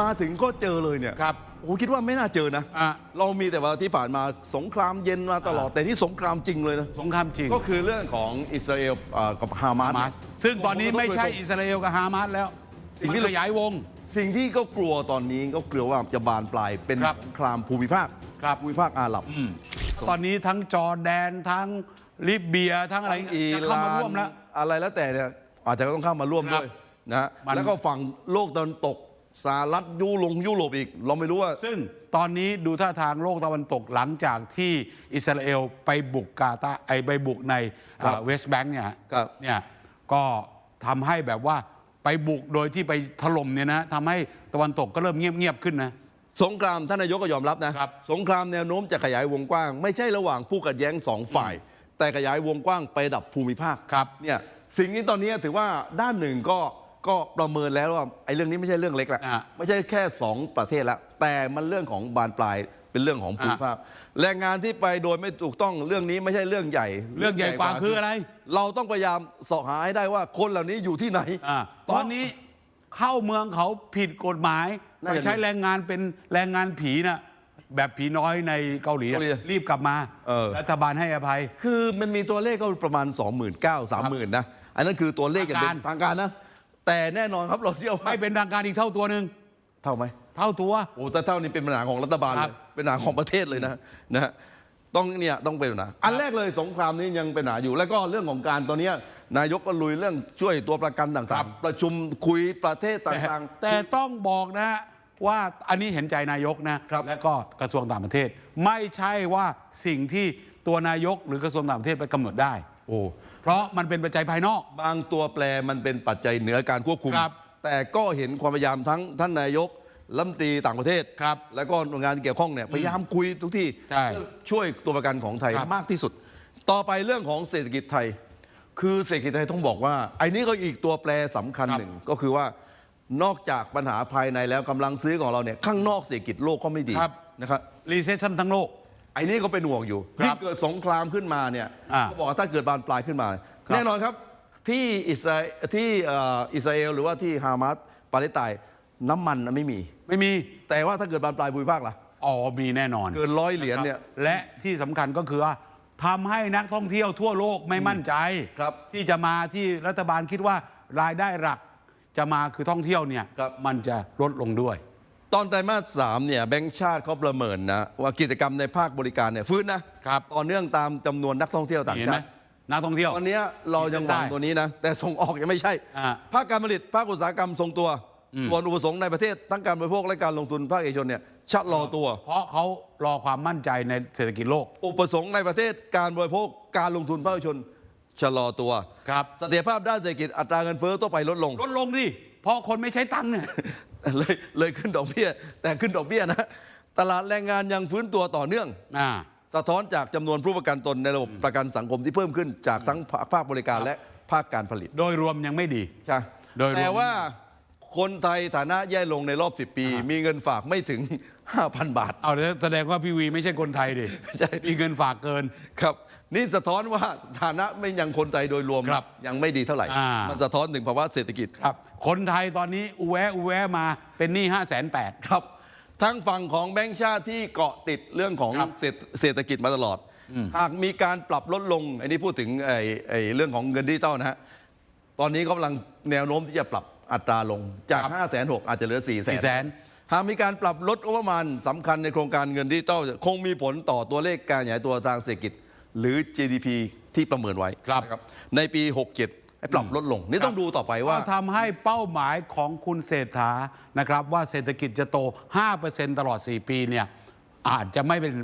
มาถึงก็เจอเลยเนี่ยครับโอ้คิดว่าไม่น่าเจอนะอะเรามีแต่ว่าที่ผ่านมาสงครามเย็นมาตลอด แต่นี่สงครามจริงเลยนะ สงครามจริงก็คือเรื่องของอิสราเอลเอ่อกับฮามาสฮามาสซึ่งตอนนี้ไม่ใช่อิสราเอลกับฮามาสแล้วสิ่งมันที่ขยายวง สิ่งที่ก็กลัวตอนนี้ก็กลัวว่าจะบานปลายเป็นครับสงครามภูมิภาคครับ ภูมิภาคอาหรับ ตอนนี้ทั้งจอร์แดนทั้งลิเบียทั้งอะไรอีจะเข้ามาร่วมแล้ว อะไรแล้วแต่เนี่ยอาจจะต้องเข้ามาร่วมครับด้วยนะฮะมัน แล้วก็ฝั่งโลกตะวันตก สหรัฐยุโรปยุโรปอีก เราไม่รู้ว่า ซึ่งตอนนี้ดูท่าทางโลกตะวันตกหลังจากที่อิสราเอลไปบุกกาตาร์ไอไปบุกในครับเวสต์แบงค์เนี่ยครับ เนี่ยก็ทำให้แบบว่าไปบุกโดยที่ไปถล่มเนี่ยนะทำให้ตะวันตกก็เริ่มเงียบๆขึ้นนะ สงครามท่านนายกก็ยอมรับนะครับ สงครามแนวโน้มจะขยายวงกว้าง ไม่ใช่ระหว่างผู้ขัดแย้งสองฝ่าย แต่ขยายวงกว้างไประดับภูมิภาคครับ เนี่ยสิ่งนี้ตอนนี้ถือว่าด้านหนึ่งก็ ก็ประเมินแล้วว่าไอ้เรื่องนี้ไม่ใช่เรื่องเล็กละอะไม่ใช่แค่สองประเทศละแต่มันเรื่องของบานปลายเป็นเรื่องของภูมิภาคแรงงานที่ไปโดยไม่ถูกต้องเรื่องนี้ไม่ใช่เรื่องใหญ่เรื่องใหญ่กว่าคืออะไร เราต้องพยายามเสาะหาให้ได้ว่าคนเหล่านี้อยู่ที่ไหน อ่าตอนนี้เข้าเมืองเขาผิดกฎหมายน่าไปจะใช้แรงงานเป็นแรงงานผีนะแบบผีน้อยในเกาหลีอะเกาหลีรีบกลับมาเออ รัฐบาลให้อภัย คือมันมีตัวเลขก็ประมาณ 2 9 0 0 0 30,000นะ อันนั้นคือตัวเลขอย่างเป็นทางการทางการนะ แต่แน่นอนครับเราเชื่อว่าไม่เป็นทางการอีกเท่าตัวหนึ่งเท่าไหมเท่าตัว โอ้แต่เท่านี้เป็นปัญหาของรัฐบาลคเลรับยเป็นปัญหาของประเทศเลยนะนะฮะต้องเนี่ยต้องเป็นปัญหาอันแรกเลยสงครามนี้ยังเป็นปัญหาอยู่ แล้วก็เรื่องของการตอนเนี้ยนายกก็ลุยเรื่องช่วยตัวประกันต่างๆ ประชุมคุยประเทศแต่ต่าง แต่ต้องบอกนะว่าอันนี้เห็นใจนายกนะครับ และก็กระทรวงต่างประเทศ ไม่ใช่ว่าสิ่งที่ตัวนายกหรือกระทรวงต่างประเทศไปกำหนดได้ๆ โอ้เพราะมันเป็นปัจจัยภายนอก บางตัวแปรมันเป็นปัจจัยเหนือการควบคุม ครับแต่ก็เห็นความพยายามทั้งท่านนายกรัฐมนตรีต่างประเทศ ครับแล้วก็หน่วยงานที่เกี่ยวข้องเนี่ยพยายามคุยทุกที่ใช่เพื่อช่วยตัวประกันของไทยครับ มากที่สุด ต่อไปเรื่องของเศรษฐกิจไทย คือเศรษฐกิจไทยต้องบอกว่าไอ้นี้ก็อีกตัวแปรสำคัญครับหนึ่งก็คือว่านอกจากปัญหาภายในแล้วกำลังซื้อของเราเนี่ยข้างนอกเศรษฐกิจโลกก็ไม่ดีครับ นะครับ รีเซชชันทั้งโลก ไอ้นี่ก็เป็นห่วงอยู่ครับที่เกิดสงครามขึ้นมาเนี่ยอ่าเขาบอกว่าถ้าเกิดบานปลายขึ้นมา ครับแน่นอนครับที่อิสราที่เอ่ออิสราเอลหรือว่าที่ฮามาสปาเลสไตน์น้ำมันน่ะไม่มี ไม่มี แต่ว่าถ้าเกิดบานปลายภูมิภาคล่ะ อ๋อมีแน่นอนเกินร้อยเหรียญเนี่ย และที่สำคัญก็คือว่าทำให้นักท่องเที่ยวทั่วโลกไม่มั่นใจ ครับ ที่จะมาที่รัฐบาลคิดว่ารายได้หลัก จะมาคือท่องเที่ยวเนี่ยครับมันจะลดลงด้วย ตอนไตรมาสสามเนี่ยแบงก์ชาติเขาประเมินนะว่ากิจกรรมในภาคบริการเนี่ยฟื้นนะครับต่อเนื่องตามจำนวนนักท่องเที่ยวต่างเห็นไหมชาติ นักท่องเที่ยว ตอนเนี้ยเรายังหวังขีดเส้นใต้ตัวนี้นะ แต่ส่งออกยังไม่ใช่ อ่าภาคการผลิต ภาคอุตสาหกรรมทรงตัวส่วนอุปสงค์ในประเทศทั้งการบริโภคและการลงทุนภาคเอกชนเนี่ยชะลอตัว เพราะเขารอความมั่นใจในเศรษฐกิจโลก อุปสงค์ในประเทศการบริโภคการลงทุนภาคเอกชนชะลอตัวครับ เสถียรภาพด้านเศรษฐกิจอัตราเงินเฟ้อต้องไปลดลง ลดลงดิเพราะคนไม่ใช้ตังค์เนี่ย เลยเลยขึ้นดอกเบี้ย แต่ขึ้นดอกเบี้ยนะ ตลาดแรงงานยังฟื้นตัวต่อเนื่อง อ่า สะท้อนจากจำนวนผู้ประกันตนในระบบประกันสังคมที่เพิ่มขึ้นจากทั้งภาคภาคบริการและภาคการผลิต โดยรวมยังไม่ดี ใช่ โดยรวมแต่ว่า คนไทยฐานะแย่ลงในรอบ 10 ปี มีเงินฝากไม่ถึง 5,000 บาท เอาแสดงว่าพี่วีไม่ใช่คนไทยดิใช่มีเงินฝากเกิน ครับ นี่สะท้อนว่าฐานะไม่ยังคนไทยโดยรวมครับยังไม่ดีเท่าไหร่ อ่ามั มันสะท้อนถึงภาวะเศรษฐกิจ ครับ คนไทยตอนนี้อุแวะอุแวะมาเป็นหนี้ห้าแสนแปดครับทั้งฝั่งของแบงก์ชาติที่เกาะติดเรื่องของครับเศรษฐเศรษฐกิจมาตลอด หากมีการปรับลดลง อันนี้พูดถึงไอ้ไอ้เรื่องของเงินดิจิตอลนะฮะ ตอนนี้กำลังแนวโน้มที่จะปรับ อัตราลงจาก 5 6 0 0 0อาจจะเหลือ 4 0 0 0 0 400,000หากมีการปรับลดงบประมาณสำคัญในโครงการเงินดิจิตอลคงมีผลต่อตัวเลขการขยายตัวทางเศรษฐกิจ หรือ GDP ที่ประเมินไว้ครับนะในปี 67ให้ปรับลดลง นี่ต้องดูต่อไปว่าก็ทำให้เป้าหมายของคุณเศรษฐานะครับ ว่าเศรษฐกิจจะโต 5%ตลอด 4 ปีเนี่ยอาจจะไม่เป็น